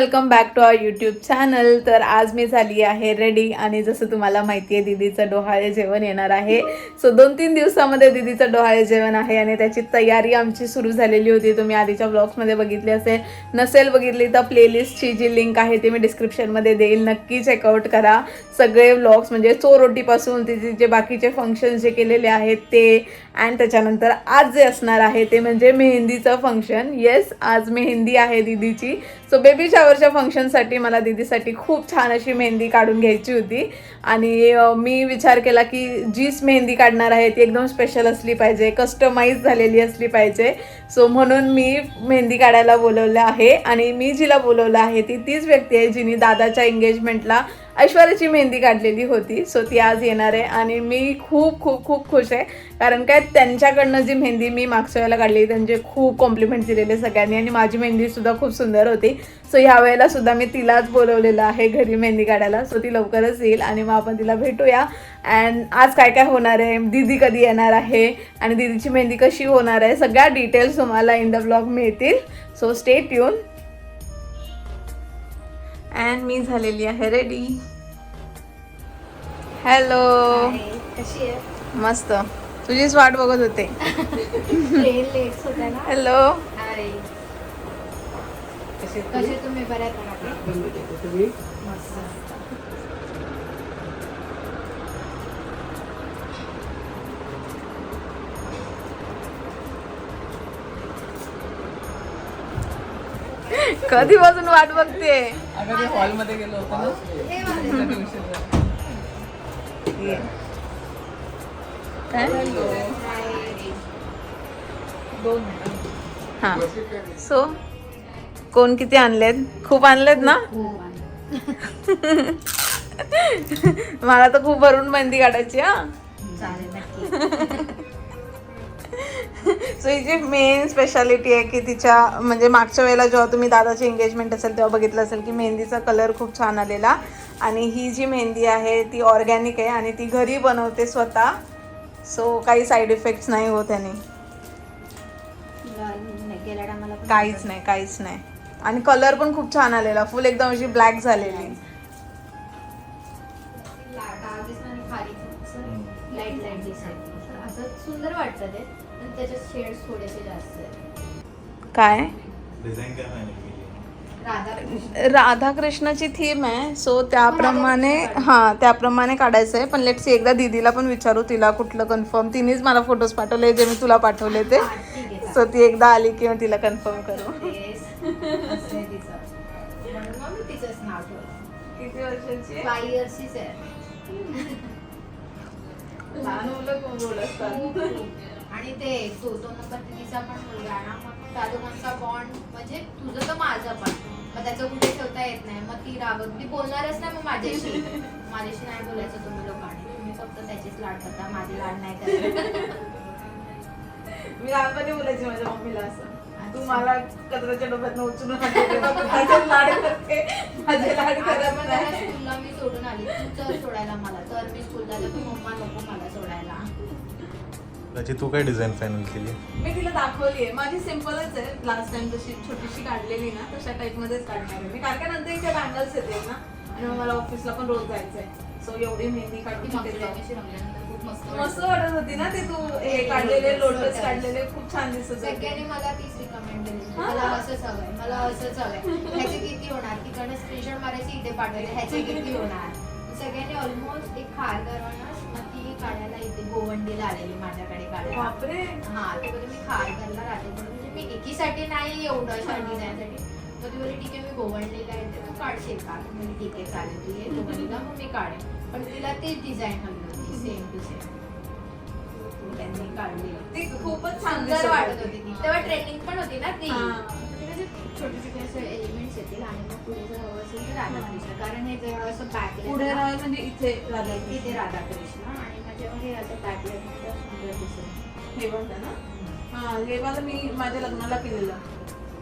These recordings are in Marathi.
Welcome back to our YouTube channel. तर आज मी झाली आहे रेडी आणि जसं तुम्हाला माहिती आहे दिदीचं डोहाळे जेवण येणार आहे. सो दोन तीन दिवसामध्ये दिदीचं डोहाळे जेवण आहे आणि त्याची तयारी आमची सुरू झालेली होती. तुम्ही आधीच्या ब्लॉग्समध्ये बघितली असेल. नसेल बघितली तर प्लेलिस्टची जी लिंक आहे ती मी डिस्क्रिप्शनमध्ये देईल. नक्की चेकआउट करा. सगळे ब्लॉग्स म्हणजे चोरोटीपासून तिचे जे बाकीचे फंक्शन्स जे केलेले आहेत ते. अँड त्याच्यानंतर आज जे असणार आहे ते म्हणजे मेहंदीचं फंक्शन येस आज मेहंदी आहे दीदीची. सो बेबी शॉवरच्या फंक्शनसाठी मला दीदीसाठी खूप छान अशी मेहंदी काढून घ्यायची होती. आणि मी विचार केला की जीच मेहंदी काढणार आहे ती एकदम स्पेशल असली पाहिजे कस्टमाइज झालेली असली पाहिजे. सो म्हणून मी मेहंदी काढायला बोलवलं आहे. आणि मी जिला बोलवलं आहे ती तीच व्यक्ती आहे जिने दादाच्या एंगेजमेंटला ऐश्वर्याची मेहंदी काढलेली होती. सो ती आज येणार आहे आणि मी खूप खूप खूप खुश आहे. कारण काय त्यांच्याकडनं जी मेहंदी मी मागच्या वेळेला काढली त्यांचे खूप कॉम्प्लिमेंट दिलेले सगळ्यांनी आणि माझी मेहंदीसुद्धा खूप सुंदर होती. सो ह्या वेळेला सुद्धा मी तिलाच बोलवलेलं आहे घरी मेहंदी काढायला. सो ती लवकरच येईल आणि मग आपण तिला भेटूया. अँड आज काय काय होणार आहे? दीदी कधी येणार आहे? आणि दीदीची मेहंदी कशी होणार आहे? सगळ्या डिटेल्स तुम्हाला इन द ब्लॉग मिळतील. सो स्टेट येऊन अँड मी झालेली आहे रेडी हॅलो कशी आहे? मस्त. तुझीच वाट बघत होते. हॅलो हाय कसे तुम्ही? बऱ्या का मस्त कधीपासून वाट बघते अगं ते हॉलमध्ये गेलो होतो ना हे माझे. त्यासाठी उशीर झाला. काय? हाय. दोन मिनिटं. हा सो कोण किती आणलेत खूप आणलेत ना मला तर खूप भरून मेहंदी काढायची हा चालेल नक्की सो हिची मेन स्पेशालिटी आहे की तिच्या म्हणजे मागच्या वेळेला जेव्हा तुम्ही दादाची एंगेजमेंट असेल तेव्हा बघितलं असेल की मेहंदीचा कलर खूप छान आलेला. आणि ही जी मेहंदी आहे ती ऑर्गॅनिक आहे आणि ती घरी बनवते स्वतः. सो काही साईड इफेक्ट्स नाही होत त्याने. काहीच नाही काहीच नाही. आणि कलर पण खूप छान आलेला. फुल एकदम अशी ब्लॅक झालेली. लाइट लाइट दिसत सुंदर वाटतं ते. त्याच्यात शेड्स थोडेसे जास्त आहेत. काय? डिझाईन राधा राधाकृष्णाची थीम आहे. सो त्याप्रमाणे हां त्याप्रमाणे काढायचं आहे. पण लेट्स एकदा दीदीला पण विचारू तिला कुठलं कन्फर्म तिनेच मला फोटोज पाठवले जे मी तुला पाठवले ते. हा, सो ती एकदा आली की मग तिला कन्फर्म करू. किती वर्षाची फाय आणि ते तो तो नंबर तिचा पण मुलगा ना मग त्या दोघांचा बॉन्ड म्हणजे तुझं तर माझं पण. मग त्याचं कुठे ठेवता येत नाही. मग ती रागत ती बोलणारच नाही मग माझ्याशी. माझ्याशी नाही बोलायचं तुम्ही लोकांनी. तुम्ही फक्त त्याचीच लाड करता. माझे लाड नाही करत. मी लहानपणी बोलायची माझ्या मम्मीला असं. तू मला कचऱ्याच्या डोक्यात उचलून लाड करते. माझे लाड करत नाही. स्कूलला मी सोडून आली. तू चल सोडायला मला तर मी स्कूलला तू मम्मा नको मला सोडायला. त्याची तू काय डिझाईन फायनल केली? मी तिला दाखवली आहे माझी सिम्पलच आहे. लास्ट टाइम जशी छोटीशी काढलेली ना तशा टाईप मध्येच काढणार आहे मी. कारण नंतर इथे बँगल्स येते ना? आणि मग मला ऑफिसला पण रोज जायचंय. सो एवढी मेहंदी काढून मस्त. वाटत होती ना ते तू हे काढलेले लोटस काढलेले खूप छान दिसत होते. सगळ्यांनी मला तीच रिकमेंड केली. मला असंच हवंय मला असंच हवंय. ह्याचे किती होणार? तिकडनं स्क्रीनशॉट मारायची इथे पाठवायचे ह्याचे किती होणार? सगळ्यांनी ऑलमोस्ट एक मग ती काढायला इथे गोवंडीला आलेली माझ्याकडे काढायला. बापरे. हा ते बोलले मी खार करला राहते म्हणून म्हणजे मी एकीसाठी नाही एवढं अशा डिझाईनसाठी मग ती बोलली ठीक आहे मी गोवंडीला येते तू काढशील का? तर म्हणली ठीक आहे चालेल तू ये. गोवंडीला मग मी काढेन. पण तिला तीच डिझाईन हवी होती सेम टू सेम त्यांनी काढली. ती खूपच सुंदर वाटत होती. ती. तेव्हा ट्रेनिंग पण होती ना ती. हा. म्हणजे छोटे छोटे असे एलिमेंट्स येतील आणि मग पुढे जर हवं असेल तर राधाकृष्ण. कारण हे जर असं बॅक पुढे म्हणजे इथे राधा तिथे राधाकृष्ण आणि हे असं बॅक सुंदर दिसेल. हे बघा ना हा? हे मला मी माझ्या लग्नाला केलेलं.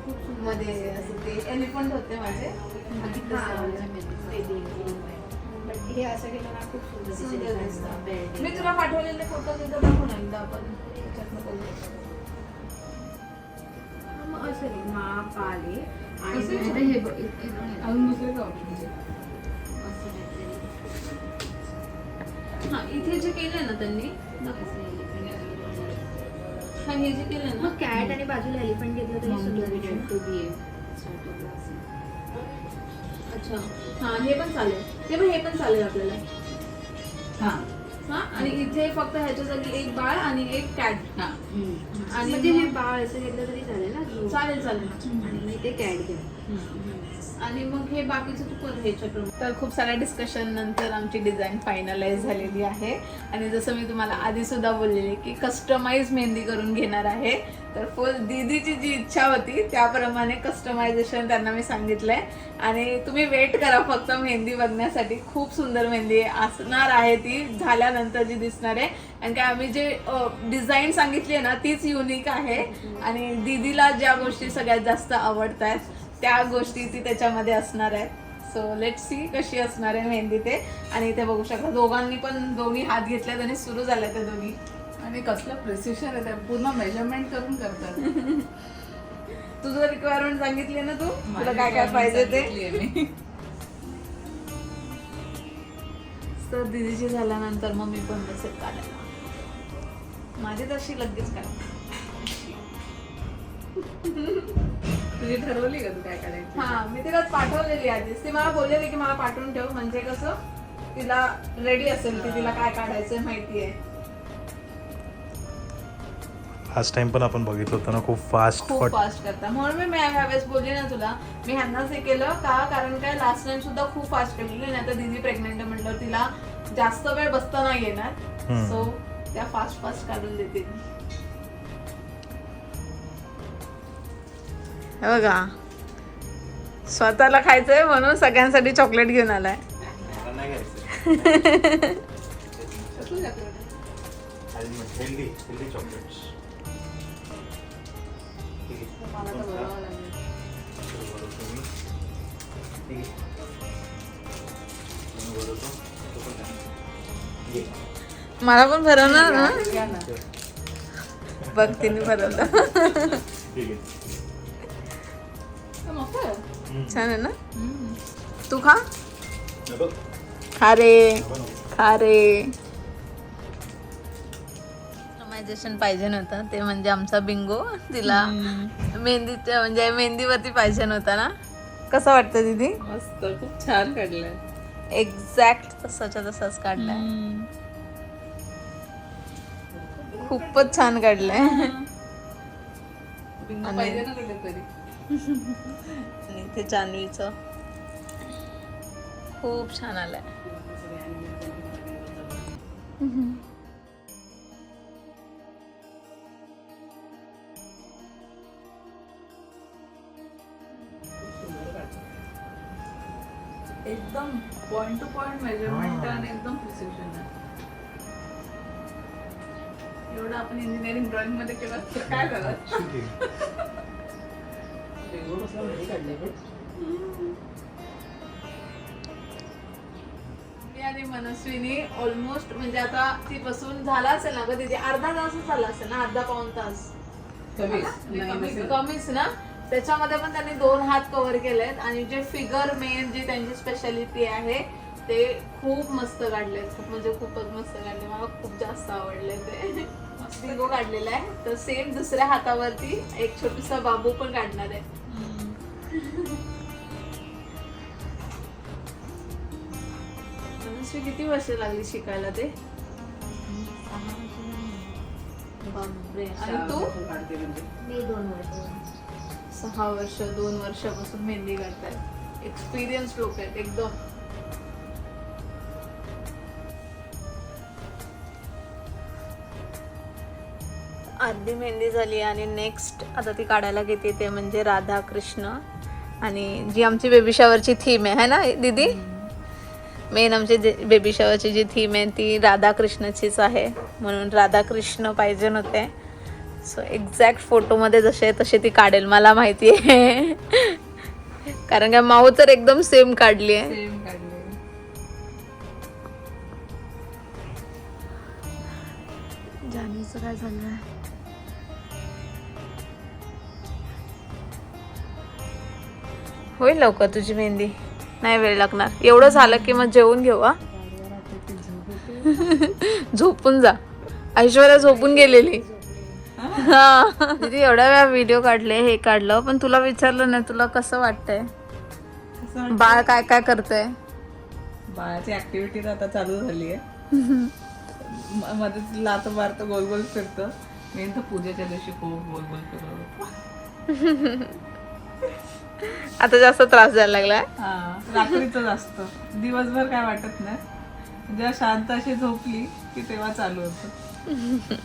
खूप मध्ये असं ते एलिफंट होते माझे. हे असं केलं ना खूप सुंदर सुंदर दिसतं. मी तुला पाठवलेले फोटो तिथं बघून एकदा आपण त्याच्यातनं असं माप आले आणि हे बघ. अजून दुसरे काय ऑप्शन हा इथे जे केलंय ना त्यांनी हा हे जे केलंय ना. मग कॅट आणि बाजूला एलिफंट घेतलं तरी सुंदर of glass. अच्छा. हा हे पण चालेल. ते पण हे पण चालेल आपल्याला. हा. हा आणि इथे फक्त ह्याच्या जागी एक बाळ आणि एक कॅट. हा. आणि म्हणजे हे मग- बाळ असं घेतलं तरी चालेल ना. चालेल चालेल. आणि मी ते कॅट घ्या आणि मग हे बाकीचं तू कर तर खूप साऱ्या डिस्कशन नंतर आमची डिझाईन फायनलाइज झालेली आहे. आणि जसं मी तुम्हाला आधी सुद्धा बोललेले की कस्टमाइज मेहंदी करून घेणार आहे. तर फुल दीदीची जी इच्छा होती त्याप्रमाणे कस्टमायझेशन त्यांना मी सांगितलंय. आणि तुम्ही वेट करा फक्त मेहंदी बघण्यासाठी. खूप सुंदर मेहंदी असणार आहे ती झाल्यानंतर जी दिसणार आहे. आणि काय आम्ही जे डिझाईन सांगितली आहे ना तीच युनिक आहे. आणि दीदीला ज्या गोष्टी सगळ्यात जास्त आवडत आहेत त्या गोष्टी ती त्याच्यामध्ये असणार आहेत सो लेट सी कशी असणार आहे मेहंदी ते. आणि इथे बघू शकता दोघांनी पण दोन्ही हात घेतल्यात आणि सुरू झाल्या त्या दोन्ही आणि कसलं प्रिसिशन आहे ते पूर्ण मेजरमेंट करून करतात. तुझं रिक्वायरमेंट सांगितली ना तू? तुला काय काय पाहिजे ते. तर दिदीची झाल्यानंतर मग मी पण बसेल काढायला. माझी तशी लगेच काढ तुझी ठरवली का तू काय करायची? हा मी तिला पाठवलेली आधीच. ती मला बोललेली की मला पाठवून ठेव. म्हणजे कसं? तिला रेडी असेल की तिला काय काढायचं माहिती आहे लास्ट टाइम पण आपण बघितलं होतं ना खूप फास्ट खूप फास्ट करता. म्हणून मी मी ह्यावेळेस बोलली ना तुला मी ह्यांनाच हे केलं का? कारण काय लास्ट टाइम सुद्धा खूप फास्ट केलेली नाही तर दिदी प्रेग्नेंट आहे म्हटलं तिला जास्त वेळ बसता नाही येणार. सो त्या फास्ट फास्ट काढून देतील हे बघा. स्वतःला खायचंय म्हणून सगळ्यांसाठी चॉकलेट घेऊन आलाय. मला पण भरवणार ना. बघ तिने भरवलं. छान आहे ना. तू खा. खा रे. खा रे. कस्टमायझेशन पाहिजे नव्हतं. ते म्हणजे आमचा बिंगो तिला मेहंदीच्या म्हणजे मेहंदीवरती पाहिजे नव्हता ना? कसं वाटतं दीदी? मस्त खूप छान काढलंय. एक्झॅक्ट तसाच्या तसाच काढलाय. खूपच छान काढलाय. इथे जान्हवीचं. खूप छान आलंय. एकदम पॉइंट टू पॉइंट मेजरमेंट. आणि एकदम प्रिसिशन आहे. एवढं आपण इंजिनिअरिंग ड्रॉइंगमध्ये केलं तर काय झालं? मी आणि मनस्विनी ऑलमोस्ट म्हणजे आता ती बसून झाला असेल ना ग तिथे अर्धा तासच झाला असेल ना? अर्धा पाऊन तास. कमीच. कमीच ना? त्याच्यामध्ये पण त्यांनी दोन हात कव्हर केलेत आणि जे फिगर मेन जी त्यांची स्पेशालिटी आहे ते खूप मस्त काढले खूप म्हणजे खूपच मस्त काढले. मला खूप जास्त आवडले ते. बिंगो काढलेला आहे. तर सेम दुसऱ्या हातावरती एक छोटूसा बाबू पण काढणार आहे. मनस्वी किती वर्ष लागली शिकायला ते? बापरे. आणि तू? काढते म्हणजे? मी दोन वर्ष सहा वर्ष दोन वर्षापासून मेहंदी काढतायत एक्सपिरियन्स लोक आहेत एकदम. अर्धी मेहंदी झाली आणि नेक्स्ट आता ती काढायला घेते ते म्हणजे राधा कृष्ण आणि जी आमची बेबी शॉवरची थीम आहे है ना दीदी? मेन आमची बेबी शॉवरची जी थीम आहे ती राधाकृष्णाचीच आहे. म्हणून राधाकृष्ण पाहिजे नव्हते सो एक्झॅक्ट फोटोमध्ये जसे तसे ती काढेल मला माहिती आहे कारण का माऊ तर एकदम सेम काढली काय झालं आहे. होईल लवकर तुझी मेहंदी. नाही वेळ लागणार. एवढं झालं की मग जेवून घेऊ हा? झोपून जा. ऐश्वर्या झोपून गेलेली. हा. दीदी एवढ्या वेळा व्हिडिओ काढले हे काढलं पण तुला विचारलं नाही तुला कसं वाटतंय? बाळ काय काय करतंय? बाळाची ऍक्टिव्हिटी आता चालू झाली आहे मध्ये लात मारतो गोल गोल फिरतं. मी तर पूजेच्या दिवशी खूप गोल गोल फिरवलं आता जास्त त्रास द्यायला लागलाय. हा रात्रीच असतं दिवसभर काय वाटत नाही. जेव्हा शांत अशी झोपली की तेव्हा चालू होतं.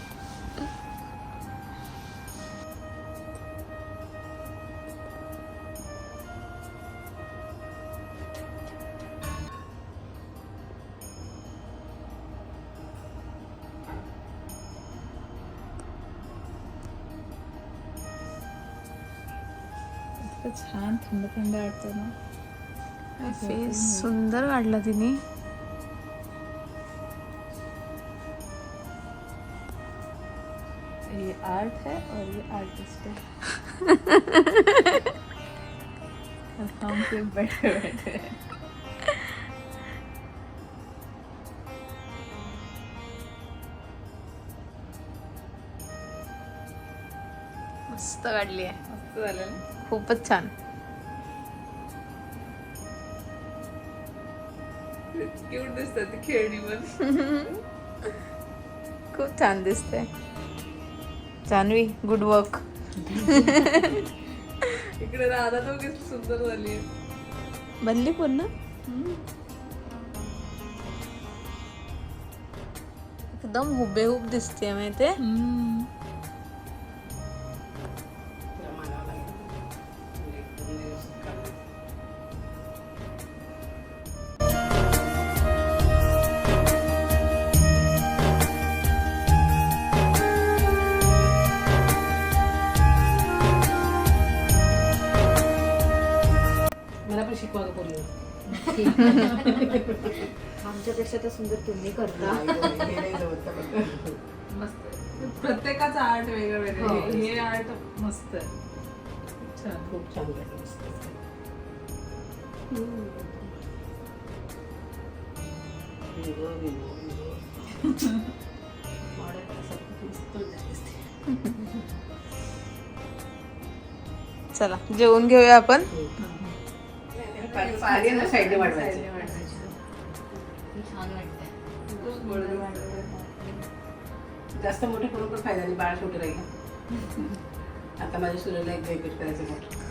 छान थंड थंड वाटतं ना. फेस सुंदर काढला तिने. ये आर्ट है और ये आर्टिस्ट है हम सिर्फ बैठे बैठे। मस्त काढली आहे. मस्त झालं ना? खूपच छान. क्यूट दिसतात ती खेळणी पण खूप छान दिसते जान्हवी गुड वर्क इकडे राधा तो किती सुंदर झाली बनली पूर्ण? एकदम हुबेहूब दिसते माहिती पोरीला. आमच्यापेक्षा तर सुंदर तुम्ही करता. हे बघ. मस्त. प्रत्येकाचं आर्ट वेगळं वेगळं. हो. हे- हे आर्ट मस्त. छान. खूप छान. चला जेवून घेऊया आपण. पाणी- पाणी ना साईडने वाढवायचं. छान गोड. जास्त मोठे करून पण फायदा नाही बाळ छोटे राहील. आता माझ्या सुरेला एक जॅकेट करायचं मोठं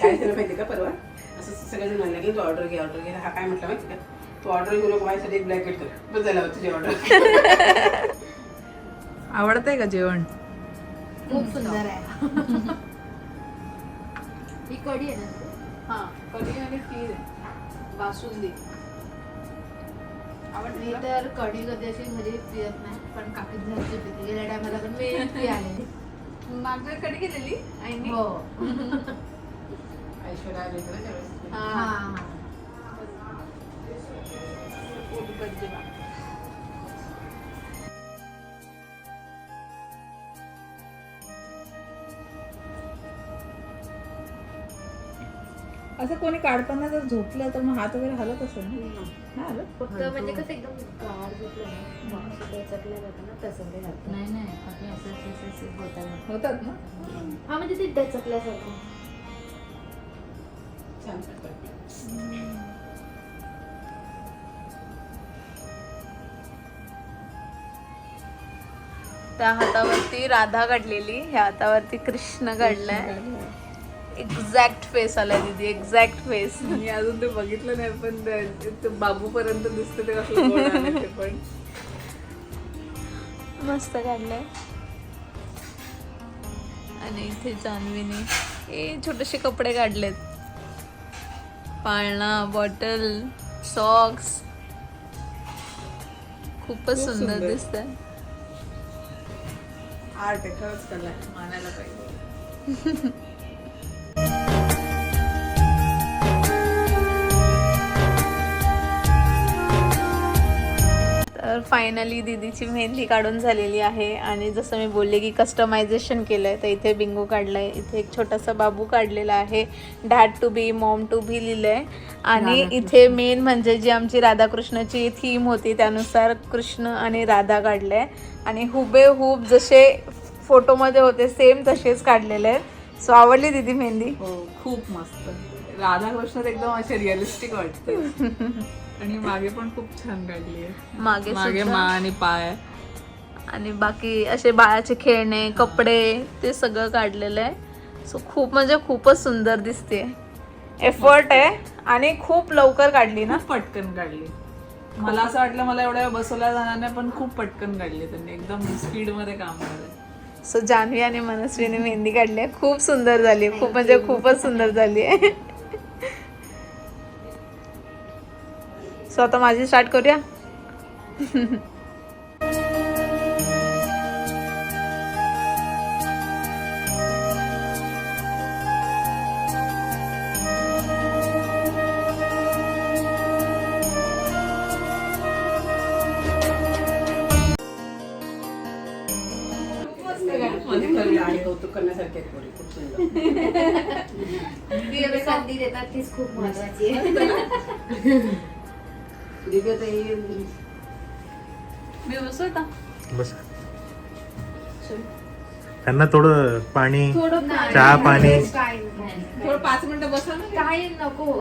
काय झालं माहिती का परवा? असं सगळेजण म्हणलं की तू ऑर्डर घे ऑर्डर घे. हा काय म्हटलं माहिती का? तू ऑर्डर घेऊ नको माझ्यासाठी एक ब्लॅकेट कर. बस झाला तुझी ऑर्डर आवडतंय का जेवण? खूप सुंदर आहे. ही कढी आहे ना हा. कढी आणि खीर बासुंदी. मी तर कढी कधी अशी घरी पियत नाही पण काकी घरची पिते. गेल्या टायमाला पण मी पियाले कढी केलेली आईने? हो. ऐश्वर्या आली होती ना त्यावेळेस. हा. हा पोट गंजी असं कोणी काढताना जर झोपलं तर मग हात वगैरे हलत असेल ना? हलत फक्त म्हणजे कसं एकदम गार झोपलं ना असं टचकलं जातं ना तसं नाही नाही. आपले असं असं असं असं होतं होतात ना? हा म्हणजे ते छान. त्या हातावरती राधा काढलेली ह्या हातावरती कृष्ण काढलाय एक्झॅक्ट फेस आलाय दीदी एक्झॅक्ट फेस. मी अजून ते बघितलं नाही पण ते- ते बाबू पर्यंत दिसतं ते ते पण. मस्त काढलंय. आणि इथे जान्हवीने हे छोटेसे कपडे काढलेत. पाळणा बॉटल सॉक्स. खूपच खूप सुंदर. दिसत आर्ट आहे खरंच कला मानायला पाहिजे. तर फायनली दीदीची मेहंदी काढून झालेली आहे. आणि जसं मी बोलले की कस्टमायझेशन केलं आहे तर इथे बिंगो काढलं आहे इथे एक छोटासा बाबू काढलेला आहे. Dad to be mom to be लिहिलं आहे आणि इथे मेन म्हणजे जी आमची राधाकृष्णाची थीम होती त्यानुसार कृष्ण आणि राधा काढले आणि हुबेहूब जसे फोटोमध्ये होते सेम तसेच काढलेले आहेत. सो आवडली दीदी मेहंदी? हो खूप मस्त. राधाकृष्णात एकदम असे रिअलिस्टिक वाटते. आणि मागे पण खूप छान काढली आहे. मागे मागे सुद्धा. मा आणि पाय. आणि बाकी असे बाळाचे खेळणे कपडे ते सगळं काढलेलं आहे. सो खूप म्हणजे खूपच सुंदर दिसते. एफर्ट आहे. आणि खूप लवकर काढली ना? खूप पटकन काढली. मला असं वाटलं मला एवढ्या बसवल्या जाणार नाही पण खूप पटकन काढली त्यांनी. एकदम स्पीडमध्ये काम केलं सो जान्हवी आणि मनस्वीने मेहंदी काढली आहे. खूप सुंदर झाली खूप म्हणजे खूपच सुंदर झाली आहे. सो आता माझी स्टार्ट करूया? देतात तीच खूप महत्वाची आहे. मी बसू. बस त्यांना थोडं पाणी थोडं चहा, पाणी. काय. थोडं पाच मिनिटं बसा ना. काही नको.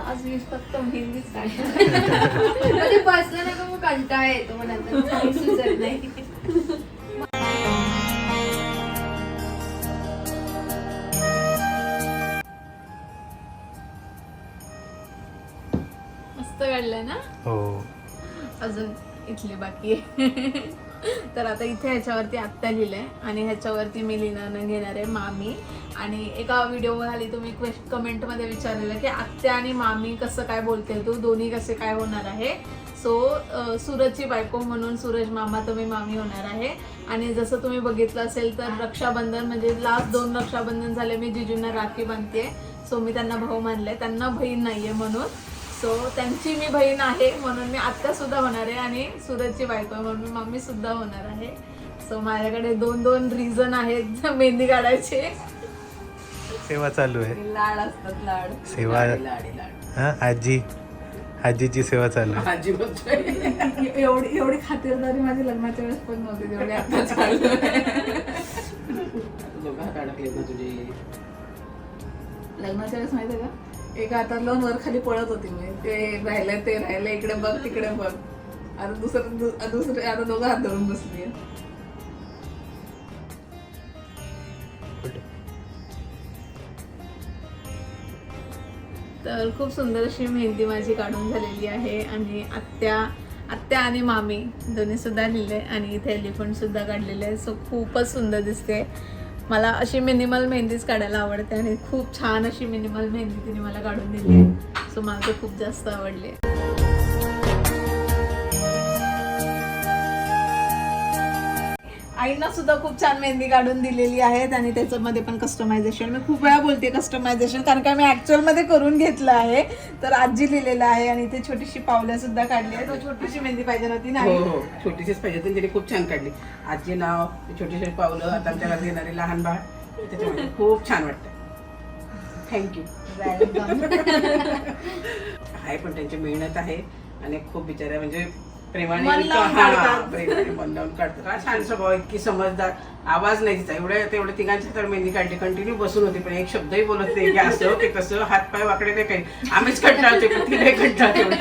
आज मी फक्त मेहंदीच काढली म्हणजे बसलं ना का मग कंटाळा येतो मग नंतर. काही सुचत नाही. काढलंय ना? हो. अजून इथली बाकी आहे. तर आता इथे ह्याच्यावरती आत्ता लिहिलंय आणि ह्याच्यावरती मी लिहिणार घेणार आहे मामी. आणि एका व्हिडिओ खाली तुम्ही कमेंटमध्ये विचारलेलं की आत्या आणि मामी कसं काय बोलते तू? दोन्ही कसे काय होणार आहे? सो सूरजची बायको म्हणून सूरज मामा तुम्ही मामी होणार आहे. आणि जसं तुम्ही बघितलं असेल तर रक्षाबंधन म्हणजे लास्ट दोन रक्षाबंधन झाले मी जिजूंना राखी बांधते सो मी त्यांना भाऊ मानले त्यांना बहीण नाहीये म्हणून. सो त्यांची मी बहीण आहे म्हणून मी आत्या सुद्धा होणार आहे आणि सूरजची बायको आहे म्हणून मी मम्मी सुद्धा होणार आहे. सो माझ्याकडे दोन दोन रिझन आहेत मेहंदी काढायचे. सेवा चालू आहे. लाड असतात लाड. सेवा लाडी लाड हा आजी. आजीची सेवा चालू आहे. आजी एवढी एवढी खातिरदारी माझी लग्नाच्या वेळेस पण नव्हती जेवढी आता चालू आहे. दोघं हात अडकलेत ना तुझे. लग्नाच्या वेळेस माहिती आहे का? एका हाताला वर खाली पळत होती मी. ते राहिलंय ते राहिलंय इकडे बघ तिकडे बघ. आता दुसरं दुसरे आता दोघं हात धरून बसली तर खूप सुंदर अशी मेहंदी माझी काढून झालेली आहे आणि आत्या आत्या आणि मामी दोन्ही सुद्धा लिहिले आणि इथे एलिफंट सुद्धा काढलेले आहे. सो खूपच सुंदर दिसते. मला अशी मिनिमल मेहंदीच काढायला आवडते आणि खूप छान अशी मिनिमल मेहंदी तिने मला काढून दिली. सो मला ते खूप जास्त आवडले. आईंना सुद्धा खूप छान मेहंदी काढून दिलेली आहेत आणि त्याच्यामध्ये पण कस्टमायझेशन मी खूप वेळा बोलते कस्टमायझेशन कारण का मी actual मध्ये करून घेतलं आहे. तर आजी लिहिलेलं आहे आणि इथे छोटीशी पावलं सुद्धा काढली आहे तो छोटीशी मेहंदी पाहिजे नव्हती हो नाही हो. छोटीशीच पाहिजे तर तिने खूप छान काढली. आजी नाव छोटी छोटी पावलं आता आमच्या घरात येणारे लहान बाळ. त्याच्यामध्ये खूप छान वाटतं. थँक्यू आहे पण त्यांची मेहनत आहे आणि खूप बिचाऱ्या म्हणजे प्रेमाने मन लावून हा, काढतात. प्रेमाने मन लावून काढतात. छान स्वभाव इतकी समजदार. आवाज नाही तिचा. एवढ्या तेवढ्या तिघांच्या तर मेहंदी काढली. कंटिन्यू बसून होती पण एक शब्दही बोलत नाही. की असं की तसं हात. पाय वाकडे नाही काही आम्हीच कंटाळते पण ती नाही कंटाळते एवढी.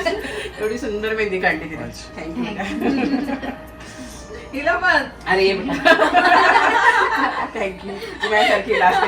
एवढी सुंदर मेहंदी काढली तिने. थँक्यू हिला पण. अरे ये बेटा. थँक्यू माझ्यासारखी लास्ट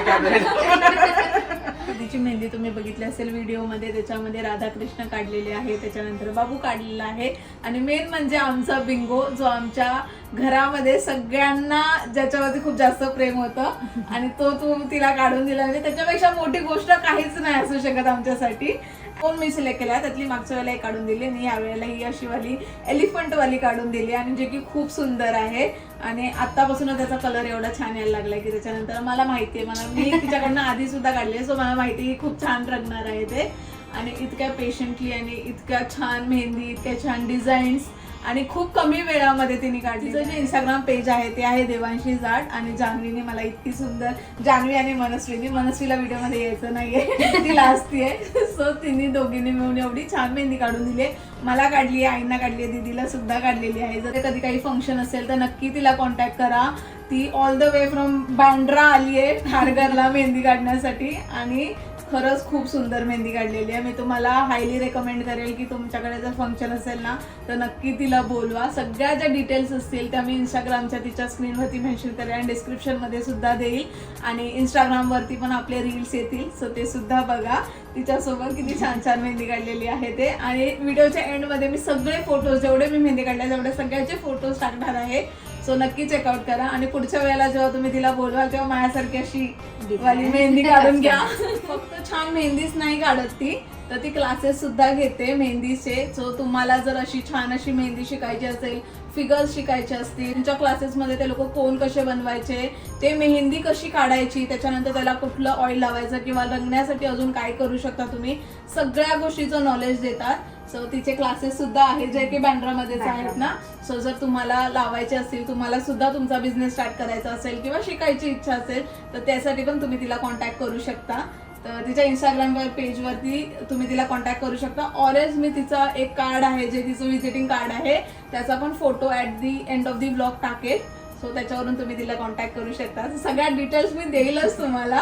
तिची मेहंदी तुम्ही बघितली असेल व्हिडिओमध्ये त्याच्यामध्ये राधाकृष्ण काढलेले आहे त्याच्यानंतर बाबू काढलेला आहे. आणि मेन म्हणजे आमचा बिंगो जो आमच्या घरामध्ये सगळ्यांना ज्याच्यावरती खूप जास्त प्रेम होतं आणि तो तू तिला काढून दिला. म्हणजे त्याच्यापेक्षा मोठी गोष्ट काहीच नाही असू शकत आमच्यासाठी. कोण मी सिलेक्ट केला त्यातली मागच्या वेळेला काढून दिली आणि यावेळेला ही अशी वाली एलिफंटवाली काढून दिली. आणि जे की खूप सुंदर आहे. आणि आतापासून त्याचा कलर एवढा छान यायला लागलाय की त्याच्यानंतर मला माहिती आहे मला मी तिच्याकडनं आधी सुद्धा काढली सो मला माहिती आहे की खूप छान रंगणार आहे ते. आणि इतक्या पेशंटली आणि इतक्या छान मेहंदी इतक्या छान डिझाईन्स आणि खूप कमी वेळामध्ये तिने काढली. जे इंस्टाग्राम पेज आहे ते आहे देवांशी जाट आणि जान्हवीने मला इतकी सुंदर जान्हवी आणि मनस्वीने मनस्वीला व्हिडिओमध्ये यायचं नाहीये. ती लाजती आहे. सो तिने दोघींनी मिळून एवढी छान मेहंदी काढून दिली आहे. मला काढली आहे आईंना काढली आहे दीदीला सुद्धा काढलेली आहे. जर कधी काही फंक्शन असेल तर नक्की तिला कॉन्टॅक्ट करा. ती all the way from Bandra आली आहे खारघरला मेहंदी काढण्यासाठी. आणि खरंच खूप सुंदर मेहंदी काढलेली आहे. मी तुम्हाला हायली रेकमेंड करेल की तुमच्याकडे जर फंक्शन असेल ना तर नक्की तिला बोलवा. सगळ्या ज्या डिटेल्स असतील त्या मी इंस्टाग्रामच्या तिच्या स्क्रीनवरती मेन्शन करेल आणि डिस्क्रिप्शनमध्ये सुद्धा देईल. आणि इंस्टाग्रामवरती पण आपले रील्स येतील सो ते सुद्धा बघा. तिच्यासोबत किती छान छान मेहंदी काढलेली आहे ते. आणि व्हिडिओच्या एंडमध्ये मी सगळे फोटोज जेवढे मी मेहंदी काढले तेवढे सगळ्याचे फोटोज टाकणार आहे. सो नक्की चेकआउट करा. आणि पुढच्या वेळेला जेव्हा तुम्ही तिला बोलवाल तेव्हा माझ्यासारखी अशी वाली मेहंदी काढून घ्या. फक्त छान मेहंदीच नाही काढत ती. तर ती क्लासेस सुद्धा घेते मेहंदीचे. सो तुम्हाला जर अशी छान अशी मेहंदी शिकायची असेल फिगर्स शिकायचे असतील तुमच्या क्लासेसमध्ये ते लोक कोण कसे बनवायचे ते मेहंदी कशी काढायची त्याच्यानंतर त्याला कुठलं ऑइल लावायचं किंवा रंगण्यासाठी अजून काय करू शकता तुम्ही सगळ्या गोष्टीचं नॉलेज देतात. सो तिचे क्लासेस सुद्धा आहेत जे की बँड्रामध्येच आहेत ना. सो जर तुम्हाला लावायचे असतील तुम्हाला सुद्धा तुमचा बिझनेस स्टार्ट करायचा असेल किंवा शिकायची इच्छा असेल तर त्यासाठी पण तुम्ही तिला कॉन्टॅक्ट करू शकता. तर तिच्या इंस्टाग्रामवर पेजवरती तुम्ही तिला कॉन्टॅक्ट करू शकता. ऑरेज मी तिचा एक कार्ड आहे जे तिचं विजिटिंग कार्ड आहे त्याचा पण photo at the end of the blog टाकेल. सो त्याच्यावरून तुम्ही तिला कॉन्टॅक्ट करू शकता. सगळ्या डिटेल्स मी देईलच तुम्हाला.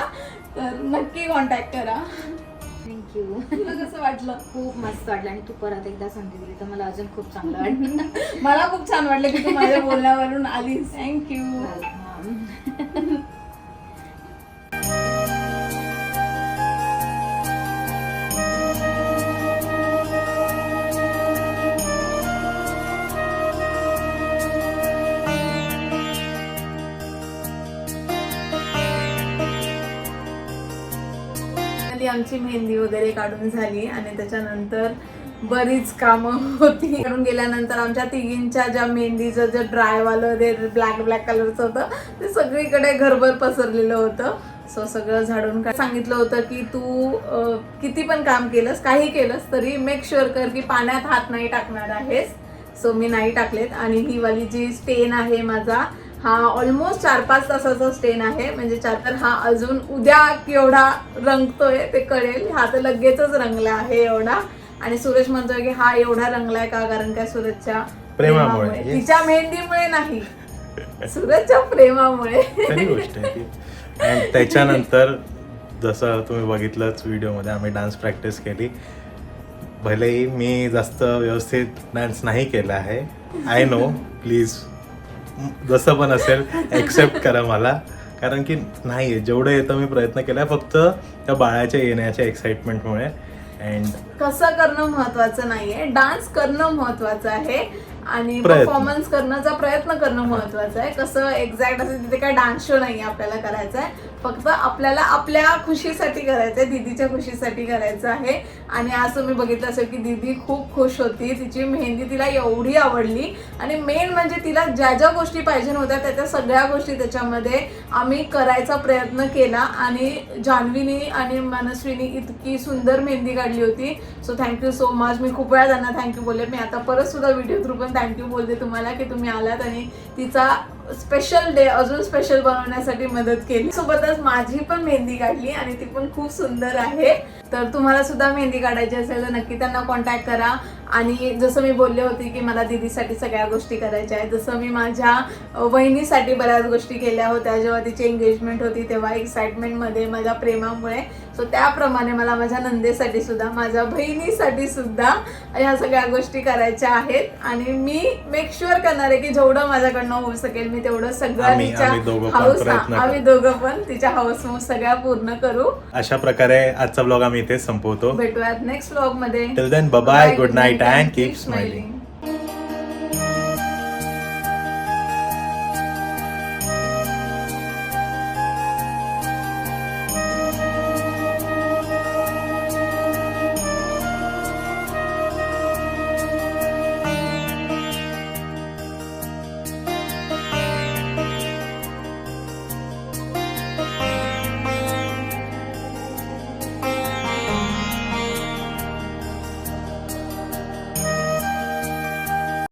तर नक्की कॉन्टॅक्ट करा. थँक्यू तुला कसं वाटलं? खूप मस्त वाटलं आणि तू परत एकदा संधी दिली तर मला अजून खूप चांगलं वाटलं. मला खूप छान वाटलं की तू माझ्या बोलण्यावरून आलीस. थँक्यू आमची मेहंदी वगैरे काढून झाली आणि त्याच्यानंतर बरीच कामं होती. करून गेल्यानंतर आमच्या तिघींच्या ज्या मेहंदीचं जे ड्रायवालं ते ब्लॅक ब्लॅक कलरचं होतं ते सगळीकडे घरभर पसरलेलं होतं. सो सगळं झाडून काय सांगितलं होतं की तू किती पण काम केलंस काही केलंस तरी मेक शुअर कर की पाण्यात हात नाही टाकणार आहेस. सो मी नाही टाकलेत आणि ही वाली जी स्टेन आहे माझा हा ऑलमोस्ट चार पाच तासाचा स्टेन आहे. म्हणजे चार हा अजून उद्या केवढा रंगतोय ते कळेल. हा तर लगेचच रंगला आहे एवढा. आणि सुरेश म्हणतोय की हा एवढा रंगलाय का? कारण काय सुरजच्या प्रेमामुळे. तिच्या मेहंदीमुळे नाही. सुरजच्या प्रेमामुळे. त्याच्यानंतर जसं तुम्ही बघितलंच व्हिडिओमध्ये आम्ही डान्स प्रॅक्टिस केली. भलेही मी जास्त व्यवस्थित डान्स नाही केला आहे. आय नो प्लीज जसं पण असेल ॲक्सेप्ट करा मला. कारण की नाही जेवढं येतं मी प्रयत्न केला फक्त त्या बाळाच्या येण्याच्या एक्साइटमेंटमुळे अँड कसं करणं महत्वाचं नाहीये. डान्स करणं महत्वाचं आहे आणि. परफॉर्मन्स करण्याचा प्रयत्न करणं महत्वाचं आहे. कसं एक्झॅक्ट असं तिथे काय डान्स शो नाही आपल्याला करायचा आहे फक्त आपल्याला आपल्या खुशीसाठी करायचं आहे दीदीच्या खुशीसाठी करायचं आहे. आणि आज तुम्ही बघितलं असेल की दीदी खूप खुश होती. तिची मेहंदी तिला एवढी आवडली. आणि मेन म्हणजे तिला ज्या ज्या गोष्टी पाहिजे होत्या त्या त्या सगळ्या गोष्टी त्याच्यामध्ये आम्ही करायचा प्रयत्न केला. आणि जान्हवीनी आणि मनस्वीनी इतकी सुंदर मेहंदी काढली होती. So thank you so much मी खूप वेळा त्यांना थँक्यू बोलले. मी आता परत सुद्धा व्हिडिओ थ्रू पण थँक्यू बोलते तुम्हाला की तुम्ही आलात आणि तिचा स्पेशल डे अजून स्पेशल बनवण्यासाठी मदत केली. सोबतच माझी पण मेहंदी काढली आणि ती पण खूप सुंदर आहे. तर तुम्हाला सुद्धा मेहंदी काढायची असेल तर नक्की त्यांना कॉन्टॅक्ट करा. आणि जसं मी बोलले होते की मला दीदीसाठी सगळ्या गोष्टी करायच्या आहेत. जसं मी माझ्या वहिनीसाठी बऱ्याच गोष्टी केल्या होत्या. जेव्हा तिची एंगेजमेंट होती तेव्हा एक्साइटमेंटमध्ये माझ्या प्रेमामुळे. सो त्याप्रमाणे मला माझ्या नंदेसाठी सुद्धा माझ्या बहिणीसाठी सुद्धा ह्या सगळ्या गोष्टी करायच्या आहेत. आणि मी मेक शुअर करणार आहे की जेवढं माझ्याकडनं होऊ शकेल मी तेवढं सगळं आम्ही- तिच्या आम्ही दोघं पण हाऊस प्रयत्न करू. आम्ही दोघं पण तिच्या हाऊस सगळ्या पूर्ण करू. अशा प्रकारे आजचा ब्लॉग आम्ही इथे संपवतो. भेटूयात next व्लॉगमध्ये. Till then bye good night and keep smiling